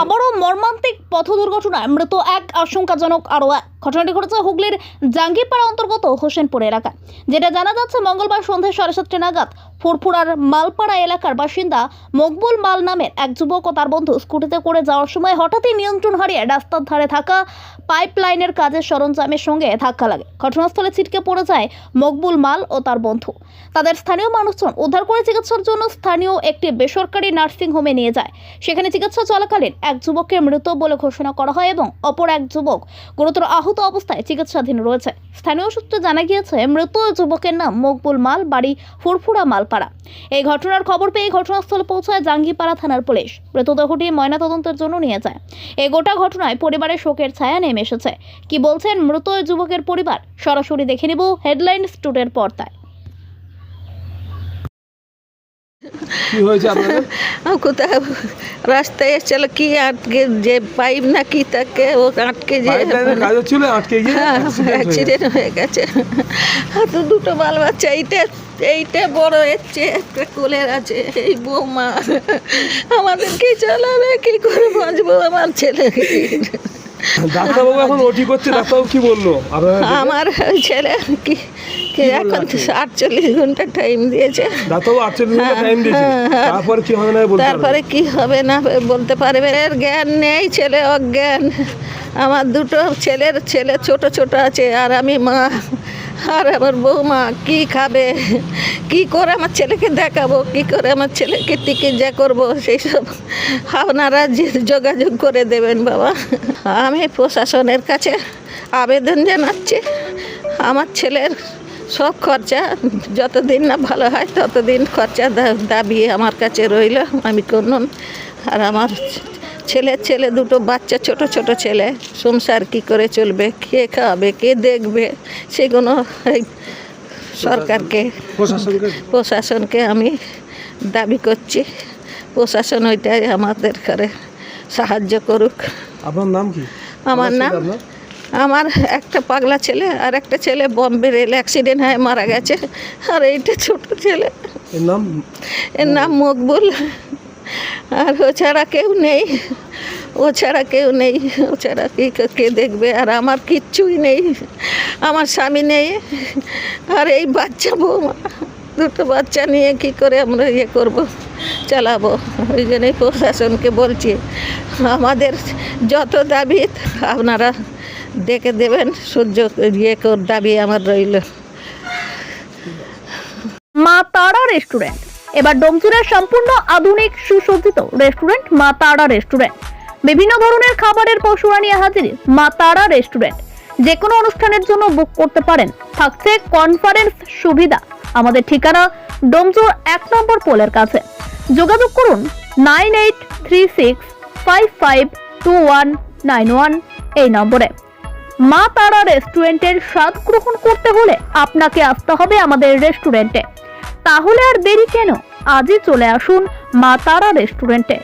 আবারও মর্মান্তিক পথ দুর্ঘটনায় মৃত এক আশঙ্কাজনক আরও এক ঘটনাটি ঘটেছে হুগলির জাঙ্গিপাড়া অন্তর্গত হোসেনপুর এলাকায়। যেটা জানা যাচ্ছে, মঙ্গলবার সন্ধ্যে সাড়ে সাতটা নাগাদ ফুরফুরার মালপাড়া এলাকার বাসিন্দা মকবুল মাল নামের এক যুবক ও তার বন্ধু স্কুটিতে করে যাওয়ার সময় হঠাৎই নিয়ন্ত্রণ হারিয়ে রাস্তার ধারে থাকা পাইপ লাইনের কাজের সরঞ্জামের সঙ্গে ধাক্কা লাগে। ঘটনাস্থলে ছিটকে পড়ে যায় মকবুল মাল ও তার বন্ধু। তাদের স্থানীয় মানুষজন উদ্ধার করে চিকিৎসার জন্য স্থানীয় একটি বেসরকারি নার্সিং হোমে নিয়ে যায়। সেখানে চিকিৎসা চলাকালীন এক যুবককে মৃত বলে ঘোষণা করা হয় এবং অপর এক যুবক গুরুতর আহত অবস্থায় চিকিৎসাধীন রয়েছে। স্থানীয় সূত্রে জানা গিয়েছে, মৃত যুবকের নাম মকবুল মাল, বাড়ি ফুরফুরা মালপাড়া। এই ঘটনার খবর পেয়ে ঘটনাস্থলে পৌঁছায় জাঙ্গিপাড়া থানার পুলিশ। মৃতদেহটি ময়নাতদন্তের জন্য নিয়ে যায়। এই গোটা ঘটনায় পরিবারের শোকের ছায়া নেমে এসেছে। কি বলছেন মৃত যুবকের পরিবার? সরাসরি দেখে নেব হেডলাইন স্টুডের পর্দায়। কি হয়েছে আপনাদের? কোথায় রাস্তায় এসেছিল কি আটকে যে পাইপ না কি তাকে? ও আটকে যে কাজ হচ্ছিল আটকে গিয়ে। অ্যাক্সিডেন্ট হয়ে গেছে। তো দুটো বাল বাচ্চা এইটা এইটা বড় এসছে একটা কোলের আছে এই বৌমা। আমাদের কি চালাবে কি করে বাঁচবো আমার ছেলে ডাক্তারবাবু এখন ওটি করছে ডাক্তারবাবু কি বলল? আমার ছেলে কি এখন আটচল্লিশ ঘণ্টা টাইম দিয়েছে। দিয়েছে। হ্যাঁ, হ্যাঁ। তারপরে কি হবে না বলতে তারপরে কি হবে না বলতে পারবে? এর জ্ঞান নেই ছেলে অজ্ঞান। আমার দুটো ছেলের ছেলে ছোট ছোট আছে আর আমি মা। আর আমার বৌমা কি খাবে? কি করে আমার ছেলেকে দেখাবো? কি করে আমার ছেলেকে চিকিৎসা করব? সেই সব আপনারা যে যোগাযোগ করে দেবেন বাবা। আমি প্রশাসনের কাছে আবেদন জানাচ্ছি। আমার ছেলের সব খরচা যতদিন না ভালো হয় ততদিন খরচা দাবি আমার কাছে রইল। আমি কোন আর আমার ছেলে ছেলে দুটো বাচ্চা ছোট ছোট ছেলে। সংসার কি করে চলবে? কে খাওয়াবে কে দেখবে? সেগুলো সরকারকে প্রশাসনকে? প্রশাসনকে আমি দাবি করছি। প্রশাসন ওইটাই আমাদের করে সাহায্য করুক। আপনার নাম কি? আমার নাম আমার একটা পাগলা ছেলে আর একটা ছেলে বম্বে রেল অ্যাক্সিডেন্ট হয়ে মারা গেছে। আর এইটা ছোট ছেলে। এর নাম? এর নাম মকবুল। আর ও ছাড়া কেউ নেই। ও ছাড়া কেউ নেই। ও ছাড়া কি কে দেখবে? আর আমার কিচ্ছুই নেই। আমার স্বামী নেই। আর এই বাচ্চা বৌমা, দুটো বাচ্চা নিয়ে কি করে আমরা ইয়ে করব, চালাবো? ওই জন্যই প্রশাসনকে বলছি, আমাদের যত দাবি, আপনারা দেখে দেবেন। সহ্য ইয়ে কর দাবি আমার রইল। মা তারা রেস্টুরেন্ট। এবার ডোমচুরের সম্পূর্ণ আধুনিক, সুসজ্জিত রেস্টুরেন্ট মা তারা রেস্টুরেন্ট বিভিন্ন ধরনের খাবারের পশুরা নিয়ে হাজির মা তারা রেস্টুরেন্ট যে কোনো অনুষ্ঠানের জন্য বুক করতে পারেন। থাকছে কনফারেন্স সুবিধা। আমাদের ঠিকানা ডোমচুর এক নম্বর পোলের কাছে। যোগাযোগ করুন nine eight three six five five two one nine one এই নম্বরে। মা তারা রেস্টুরেন্টের স্বাদ গ্রহণ করতে হলে আপনাকে আসতে হবে আমাদের রেস্টুরেন্টে তাহলে আর দেরি কেন? আজই চলে আসুন মা তারা রেস্টুরেন্টে।